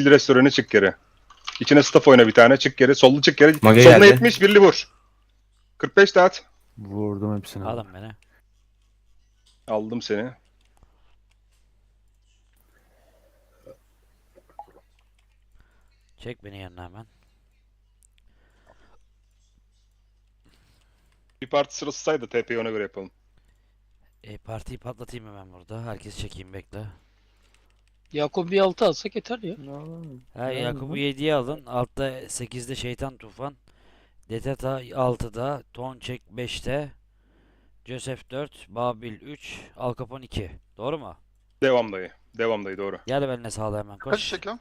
Sil restoranı çık geri. İçine staff oyna bir tane çık geri. Sollu çık geri. Mage Soluna geldi. 70 birli vur. 45 de at. Vurdum hepsini. Alın beni. Aldım seni. Çek beni yanına hemen. Bir parti sırası say da TP'yi ona göre yapalım. E, partiyi patlatayım hemen burada. Herkes çekeyim bekle. Yakup bir altı alsak yeter ya. Ha, Yakup'u bu- 7'ye alın. Altta 8'de Şeytan Tufan. Deteta 6'da. Tonçek 5'te. Joseph 4. Babil 3. Al Capone 2. Doğru mu? Devam dayı. Devam dayı doğru. Gel benimle sağla hemen Kaç koş. çekiyor?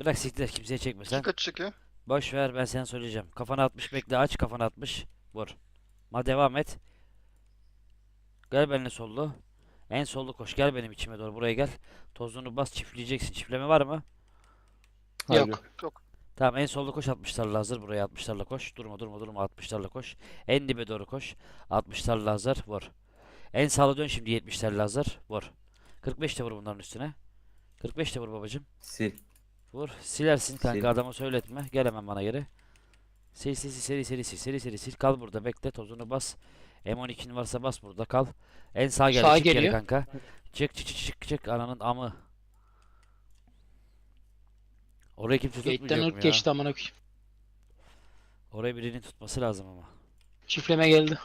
Bırak siktir kimseye çekme sen. Kaç çekiyor? Boş ver ben sana söyleyeceğim. Kafana 60 bekle aç kafana 60. Vur. Ma devam et. Gel benimle sollu. En sollu koş gel benim içime doğru buraya gel. Tozunu bas çiftleyeceksin. Çiftleme var mı? Hayır. Yok. Yok. Tamam en solda koş 60'larla hazır. Buraya 60'larla koş. Durma durma durma 60'larla koş. En dibe doğru koş. 60'larla hazır. Vur. En sağla dön şimdi 70'lerle hazır. Vur. 45 de vur bunların üstüne. 45 de vur babacım. Sil. Vur. Silersin kanka Sil. adama söyletme. Gel hemen bana geri. Sil sil sil seri seri sil seri seri sil. Kal burada bekle tozunu bas. M12'in varsa bas burada kal. En sağ gel. Sağa çık geri geliyor. kanka. Çık çık çık çık çık ananın amı. Orayı kimse Gate'den tutmayacak ırk mı ya? geçti amına koyayım. Orayı birinin tutması lazım ama. Çiftleme geldi.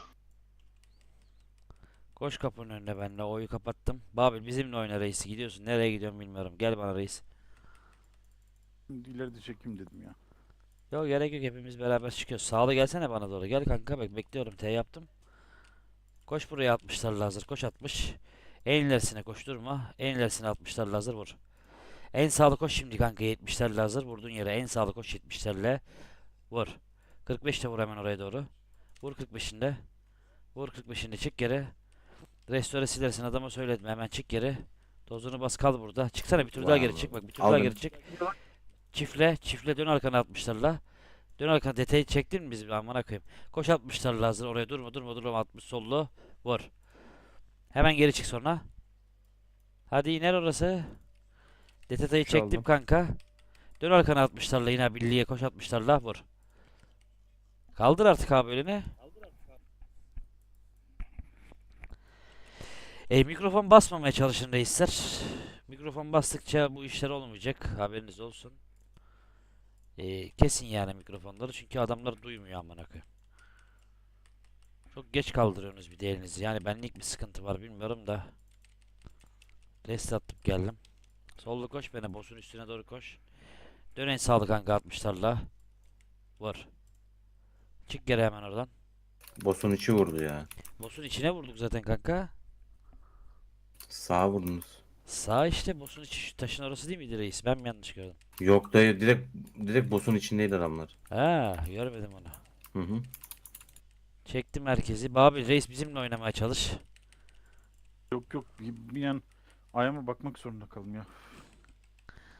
Koş kapının önüne benle. Oyu kapattım. Babil bizimle oyna reisi. Gidiyorsun. Nereye gidiyorsun bilmiyorum. Gel bana reis. İleride çekeyim dedim ya. Yok gerek yok. Hepimiz beraber çıkıyoruz. Sağlı gelsene bana doğru. Gel kanka bak bekliyorum. T yaptım. Koş buraya 60'larla hazır. Koş 60. En ilerisine koş durma. En ilerisine 60'larla hazır vur. En sağlı koş şimdi kanka 70'lerle hazır. Vurduğun yere en sağlı koş 70'lerle. Vur. 45'te vur hemen oraya doğru. Vur 45'inde. Vur 45'inde çık geri. Restore silersin adama söyletme hemen çık geri. Tozunu bas kal burada. Çıksana bir tur daha geri çık bak bir tur daha geri çık. Çifle çifle dön arkana 60'larla. Dön arkana detayı çektin mi biz amına koyayım. Koş 60'larla hazır oraya durma durma durma 60 sollu. Vur. Hemen geri çık sonra. Hadi iner orası. Detayı çektim kanka. Dön arkana 60'larla yine birliğe koş 60'larla vur. Kaldır artık abi elini. E, mikrofon basmamaya çalışın reisler. Mikrofon bastıkça bu işler olmayacak. Haberiniz olsun. E, kesin yani mikrofonları çünkü adamlar duymuyor amına koyayım. Çok geç kaldırıyorsunuz bir de elinizi. Yani benlik bir sıkıntı var bilmiyorum da. Rest atıp geldim. Sollu koş bana boss'un üstüne doğru koş. Dön en sağlı kanka 60'larla. Vur. Çık geri hemen oradan. Boss'un içi vurdu ya. Boss'un içine vurduk zaten kanka. Sağa vurdunuz. Sağ işte boss'un içi şu taşın orası değil miydi reis? Ben mi yanlış gördüm? Yok dayı direkt direkt boss'un içindeydi adamlar. Ha, görmedim onu. Hı hı. Çektim herkesi. Babil reis bizimle oynamaya çalış. Yok yok an ayağıma bakmak zorunda kaldım ya.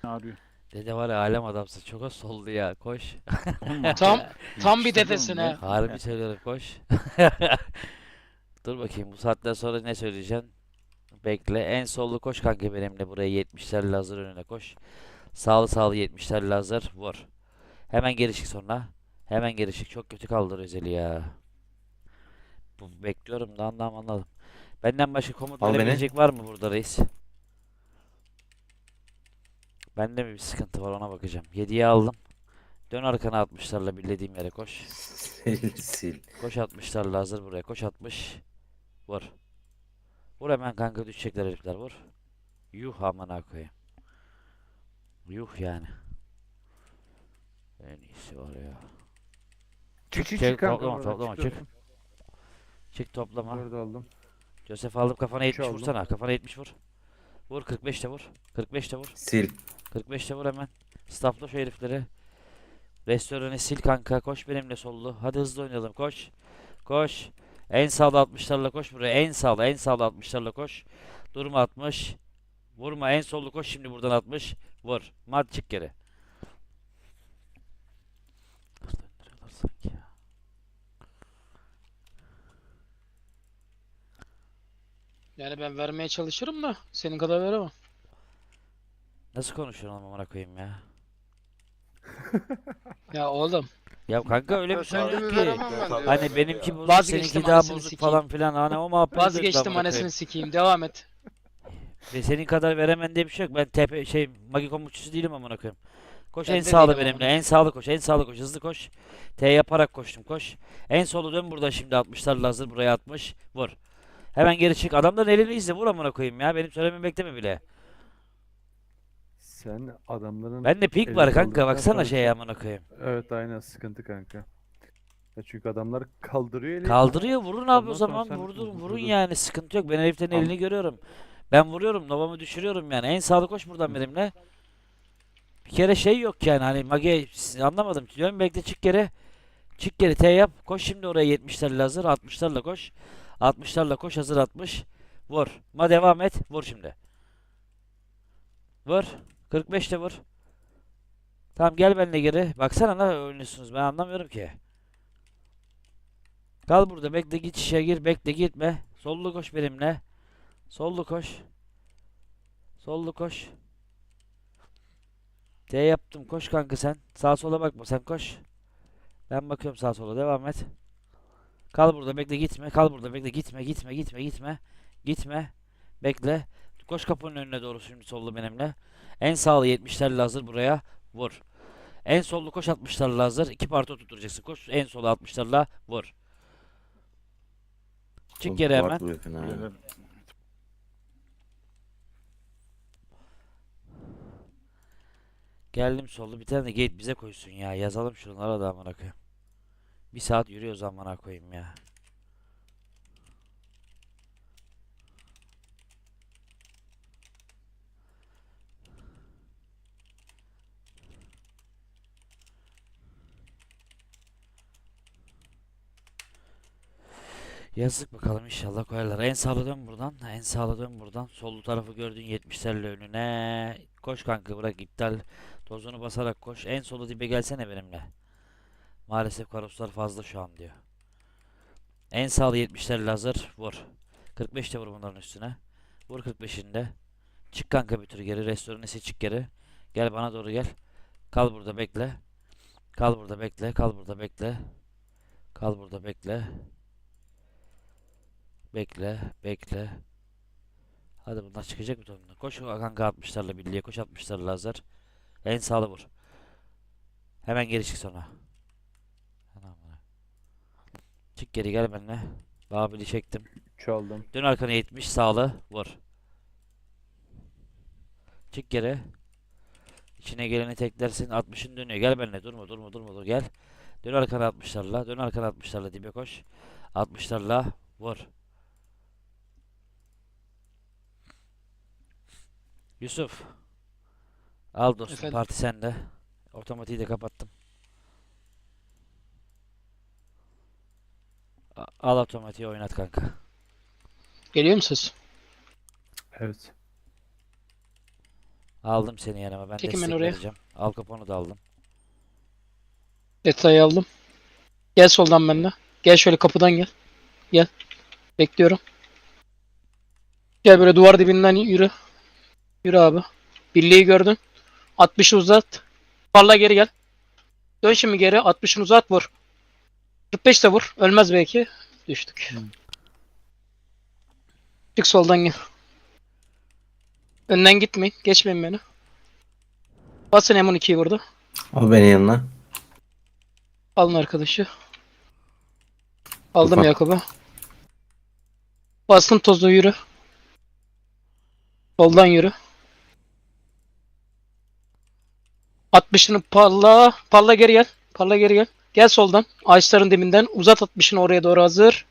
Ne arıyor? Dede var ya alem adamsın. Çok az soldu ya. Koş. Tam tam bir dedesine. ya. Harbi söylüyorum koş. Dur bakayım bu saatten sonra ne söyleyeceksin? Bekle. En sollu koş kanka benimle buraya 70'lerle hazır önüne koş. Sağlı sağlı 70'lerle hazır. Vur. Hemen geri çık sonra. Hemen geri çık. Çok kötü kaldır özeli ya. Bu bekliyorum da anlam anladım. Benden başka komut Al beni. verebilecek var mı burada reis? Bende mi bir sıkıntı var ona bakacağım. 7'ye aldım. Dön arkana 60'larla bildiğim yere koş. Sil sil. Koş 60'larla hazır buraya. Koş 60. Vur. Vur hemen kanka düşecekler herifler vur. Yuh amına koyayım. Yuh yani. En iyisi var ya. Çık çık Çek, çık kanka. toplama, oradan, toplama, çıkıyorum. Çık toplama. Dördü aldım. Joseph aldım kafana 70 aldım. vursana. Kafana 70 vur. Vur 45 de vur. 45 de vur. Sil. 45 de vur hemen. Staffla şu herifleri. Restoranı sil kanka. Koş benimle sollu. Hadi hızlı oynayalım. Koş. Koş. En sağda 60'larla koş buraya. En sağda en sağda 60'larla koş. Durma 60. Vurma en sollu koş şimdi buradan 60. Vur. Mat çık geri. Yani ben vermeye çalışırım da senin kadar veremem. Nasıl konuşuyorsun amına koyayım ya? Ya oğlum. Ya kanka öyle bir şey yok ki. diyor. Hani benimki bozuk Vazgeçtim seninki daha anasını bozuk sikeyim. falan filan. Hani o muhabbet ediyoruz Vazgeçtim koyayım. anasını sikeyim. Devam et. Ve senin kadar veremen diye bir şey yok. Ben tepe şey magi komutçusu değilim amına koyayım. Koş Ben en de sağlı değilim benimle. amına. En sağlı koş. En sağlı koş. Hızlı koş. T yaparak koştum. Koş. En solu dön burada şimdi 60'larla hazır buraya 60. Vur. Hemen geri çık. Adamların elini izle. Vur amına koyayım ya. Benim söylememi bekleme bile. Sen adamların Ben de pik elini var kanka. Baksana şeye amına koyayım. Evet aynen sıkıntı kanka. Ya çünkü adamlar kaldırıyor eli. Kaldırıyor. Vurun abi o Ondan sonra zaman. sen Vurdun. Vurun yani. Sıkıntı yok. Ben heriflerin elini görüyorum. Ben vuruyorum. Novamı düşürüyorum yani. En sağlı koş buradan benimle. Bir kere şey yok yani hani mage anlamadım. Dön bekle çık geri. Çık geri T yap. Koş şimdi oraya 70'lerle hazır. 60'larla koş. 60'larla koş hazır 60. Vur. Ma devam et. Vur şimdi. Vur. 45 de vur. Tamam gel benimle geri. Baksana ne oynuyorsunuz ben anlamıyorum ki. Kal burada bekle git işe gir bekle gitme. Sollu koş benimle. Sollu koş. Sollu koş. T yaptım koş kanka sen. Sağa sola bakma sen koş. Ben bakıyorum sağa sola devam et. Kal burada bekle gitme. Kal burada bekle gitme gitme gitme gitme. Gitme. Bekle. Koş kapının önüne doğru şimdi sollu benimle. En sağlı 70'lerle hazır buraya. Vur. En sollu koş 60'larla hazır. İki parti tutturacaksın. Koş en solu 60'larla vur. Çık geri hemen. Geldim sollu bir tane de gate bize koysun ya. Yazalım şunlara da amına koyayım. Bir saat yürüyoruz amına koyayım ya. Yazık bakalım inşallah koyarlar. En sağlı dön buradan. En sağlı dön buradan. Sollu tarafı gördüğün 70'lerle önüne. Koş kanka bırak iptal. Tozunu basarak koş. En solu dibe gelsene benimle. Maalesef karoslar fazla şu an diyor. En sağlı 70'lerle hazır. Vur. 45 de vur bunların üstüne. Vur 45'inde. Çık kanka bir tür geri. Restoran ise çık geri. Gel bana doğru gel. Kal burada bekle. Kal burada bekle. Kal burada bekle. Kal burada bekle. Bekle. Bekle. Hadi bunlar çıkacak mı tonundan? Koş kanka 60'larla birliğe. Koş 60'larla hazır. En sağlı vur. Hemen geri çık sonra. Çık geri gel benimle. Babili çektim. Çaldım. Dön arkana 70 sağlı vur. Çık geri. İçine geleni teklersin. 60'ın dönüyor. Gel benimle. Durma durma durma dur gel. Dön arkana 60'larla. Dön arkana 60'larla dibe koş. 60'larla vur. Yusuf. Al dostum Efendim? parti sende. Otomatiği de kapattım. A- Al otomatiği oynat kanka. Geliyor mu ses? Evet. Aldım seni yanıma. Ben Çekin beni destek oraya. vereceğim. Al kaponu da aldım. Detayı aldım. Gel soldan benimle. Gel şöyle kapıdan gel. Gel. Bekliyorum. Gel böyle duvar dibinden yürü. Yürü abi. Birliği gördün. 60'ı uzat. Parla geri gel. Dön şimdi geri. 60'ını uzat vur. 45 de vur. Ölmez belki. Düştük. Çık soldan gel. Önden gitmeyin. Geçmeyin beni. Basın M12'yi burada. Al beni yanına. Alın arkadaşı. Aldım Ufak. Yakup'u. Bastın tozu yürü. Soldan yürü. 60'ını palla. Palla geri gel. Palla geri gel. Gel soldan. Ağaçların dibinden. Uzat 60'ını oraya doğru hazır.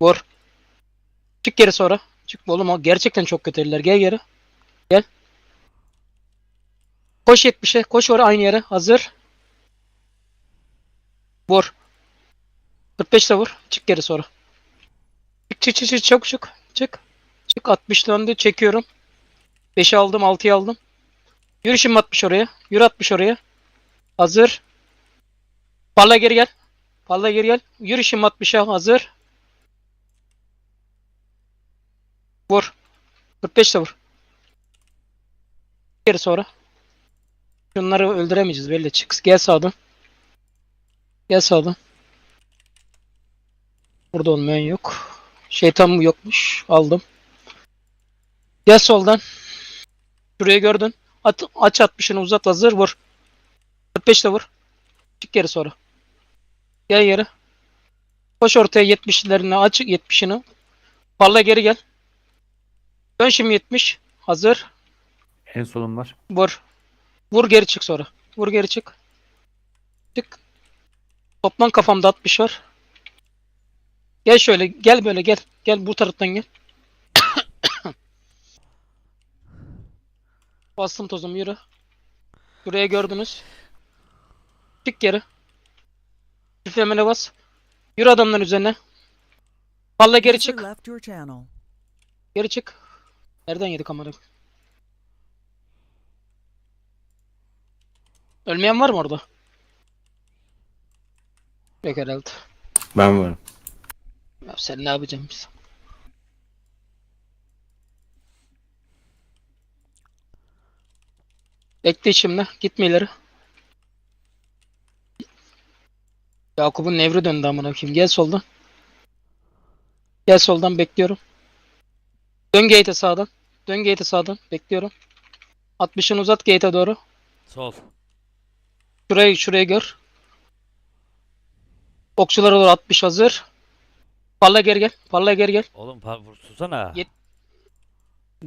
Vur. Çık geri sonra. Çık oğlum gerçekten çok kötü eller. Gel geri. Gel. Koş 70'e. Koş oraya aynı yere. Hazır. Vur. 45 de vur. Çık geri sonra. Çık çık çık çık çabuk çık. Çık. Çık 60 döndü. Çekiyorum. 5'i aldım 6'yı aldım. Yürü şimdi 60 oraya. Yürü 60 oraya. Hazır. Parla geri gel. Parla geri gel. Yürü şimdi 60'a hazır. Vur. 45 de vur. Geri sonra. Şunları öldüremeyeceğiz belli. Çık. Gel sağdan. Gel sağdan. Burada olmayan yok. Şeytan mı yokmuş? Aldım. Gel soldan. Şurayı gördün. At, aç 60'ını uzat hazır vur. 45 de vur. Çık geri sonra. Gel geri. Koş ortaya 70'lerini aç 70'ini. Parla geri gel. Dön şimdi 70. Hazır. En solum var. Vur. Vur geri çık sonra. Vur geri çık. Çık. Toplam kafamda 60 var. Gel şöyle. Gel böyle gel. Gel bu taraftan gel. Bastım tozumu yürü. Buraya gördünüz. Çık geri. Çiftlemene bas. Yürü adamların üzerine. Palla geri çık. Geri çık. Nereden yedik amına? Ölmeyen var mı orada? Yok herhalde. Ben varım. Ya sen ne yapacaksın biz? Bekle şimdi. Gitme ileri. Yakup'un nevri döndü amına koyayım. Gel soldan. Gel soldan bekliyorum. Dön gate'e sağdan. Dön gate'e sağdan. Bekliyorum. 60'ını uzat gate'e doğru. Sol. Şurayı şuraya gör. Okçulara doğru 60 hazır. Palla geri gel. Palla geri gel. Oğlum pa vursana. Yet-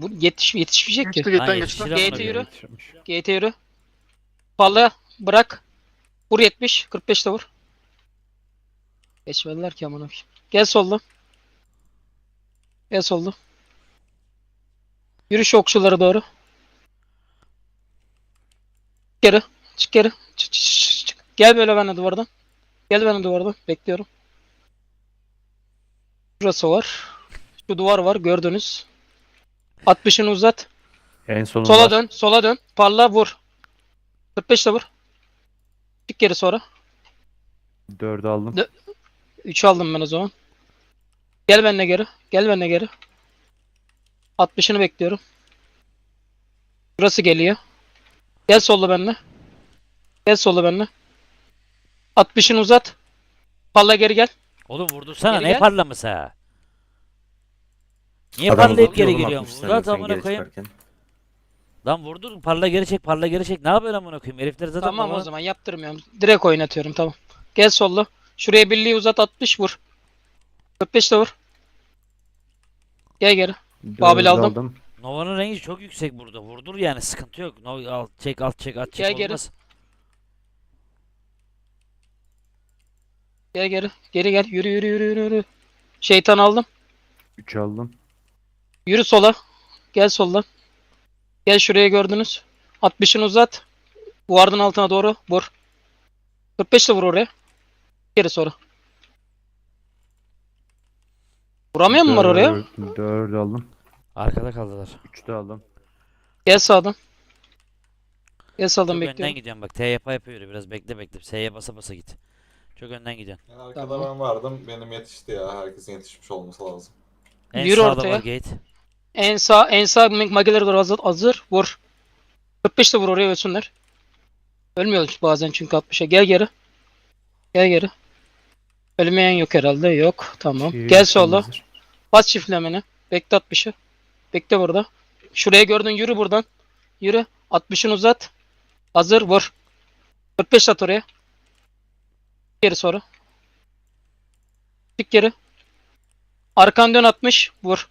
Bu yetiş yetişmeyecek ki. Geçti Gate'e yürü. Yetişmiş. GT yürü. Palla bırak. Vur 70. 45 de vur. Geçmediler ki amına koyayım. Gel solda. Gel solda. Yürü şu okçulara doğru. Geri. Çık geri. Çık, çık, çık, çık. Gel böyle benimle duvardan. Gel benimle duvardan. Bekliyorum. Şurası var. Şu duvar var gördünüz. 60'ını uzat. En solum Sola dön, sola dön. Parla vur. 45 de vur. Çık geri sonra. 4'ü aldım. 3 aldım ben o zaman. Gel benimle geri. Gel benimle geri. 60'ını bekliyorum. Burası geliyor. Gel sollu benimle. Gel sollu benimle. 60'ını uzat. Palla geri gel. Oğlum vurdursana Geri ne gel. parlaması ha? Niye Adam parlayıp uzatıyor geri oğlum geliyorsun? 60 Uzat sen amına koyayım. Lan vurdur parla geri çek parla geri çek. Ne yapıyorsun amına koyayım? Herifler zaten Tamam o bana- zaman yaptırmıyorum. Direkt oynatıyorum tamam. Gel sollu. Şuraya birliği uzat 60 vur. 45 de vur. Gel geri. 4'ü Babil aldım. Nova'nın range çok yüksek burada. Vurdur yani sıkıntı yok. No, al çek alt çek at çek Gel geri. olmaz. Gel geri. Geri gel. Yürü yürü yürü yürü. yürü. Şeytan aldım. 3 aldım. Yürü sola. Gel soldan. Gel şuraya gördünüz. 60'ını uzat. Duvarın altına doğru vur. 45 de vur oraya. Geri sonra. Vuramıyor mu var oraya? 4'ü aldım. Arkada kaldılar. 3'ü aldım. Gel sağdan. Gel sağdan Çok önden bekliyorum. gidiyorum bak. T yapa yürü. Biraz bekle bekle. S'ye basa basa git. Çok önden gidiyorsun. Yani arkada Tamam. ben vardım. Benim yetişti ya. Herkesin yetişmiş olması lazım. En Yürü sağda ortaya. var gate. En sağ en sağ mageleri doğru hazır, hazır. Vur. 45 de vur oraya ölsünler. Ölmüyorlar bazen çünkü 60'a. Gel geri. Gel geri. Ölmeyen yok herhalde. Yok. Tamam. Şey, Gel sola. hazır. Bas çiftlemeni. Bekle 60'ı. Bekle burada. Şuraya gördün yürü buradan. Yürü. 60'ını uzat. Hazır vur. 45 at oraya. Geri sonra. Çık geri. Arkan dön 60. Vur.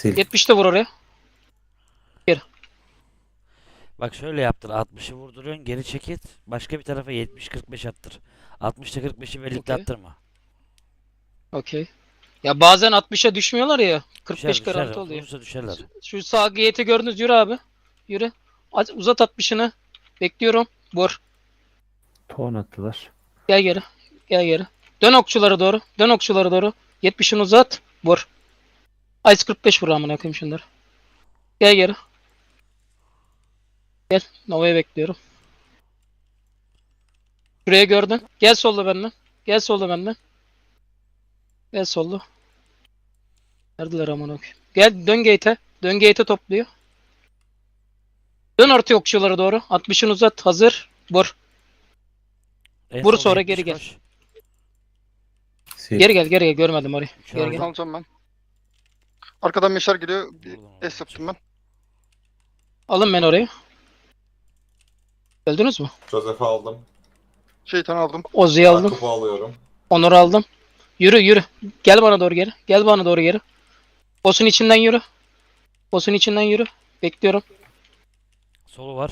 Sil. 70 de vur oraya. Bak şöyle yaptır. 60'ı vurduruyorsun geri çekit. Başka bir tarafa 70-45 attır. 60'ta 45'i birlikte Okey. attırma. Okey. Ya bazen 60'a düşmüyorlar ya. 45 Düşer, garanti oluyor. Vurursa düşerler. Şu sağ giyeti gördünüz yürü abi. Yürü. Az- Uzat 60'ını. Bekliyorum. Vur. Ton attılar. Gel geri. Gel geri. Dön okçulara doğru. Dön okçulara doğru. 70'ini uzat. Vur. Ice 45 vur amına koyayım şunları. Gel geri. Gel. Nova'yı bekliyorum. Şuraya gördün. Gel solda benden. Gel solda benden. Gel solda. Neredeler amına koyayım? Gel dön gate'e. Dön gate'e topluyor. Dön orta okçulara doğru. 60'ını uzat. Hazır. Vur. En Vur sonra 70 geri gel. Geri gel geri gel. Görmedim orayı. Geri gel. Tamam tamam ben. Arkadan meşer geliyor. Bir es yaptım ben. Alın ben orayı. Öldünüz mü? Joseph aldım. Şeytan aldım. Ozu'yu aldım. Yakup'u alıyorum. Onur aldım. Yürü yürü. Gel bana doğru geri. Gel bana doğru geri. Boss'un içinden yürü. Boss'un içinden yürü. Bekliyorum. Solu var.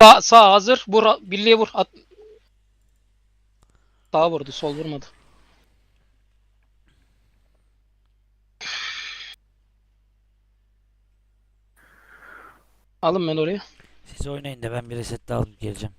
Sağ, sağ hazır. Vur. Birliğe vur. At. Sağ vurdu. Sol vurmadı. Alın ben orayı. Siz oynayın da ben bir reset daha alıp geleceğim.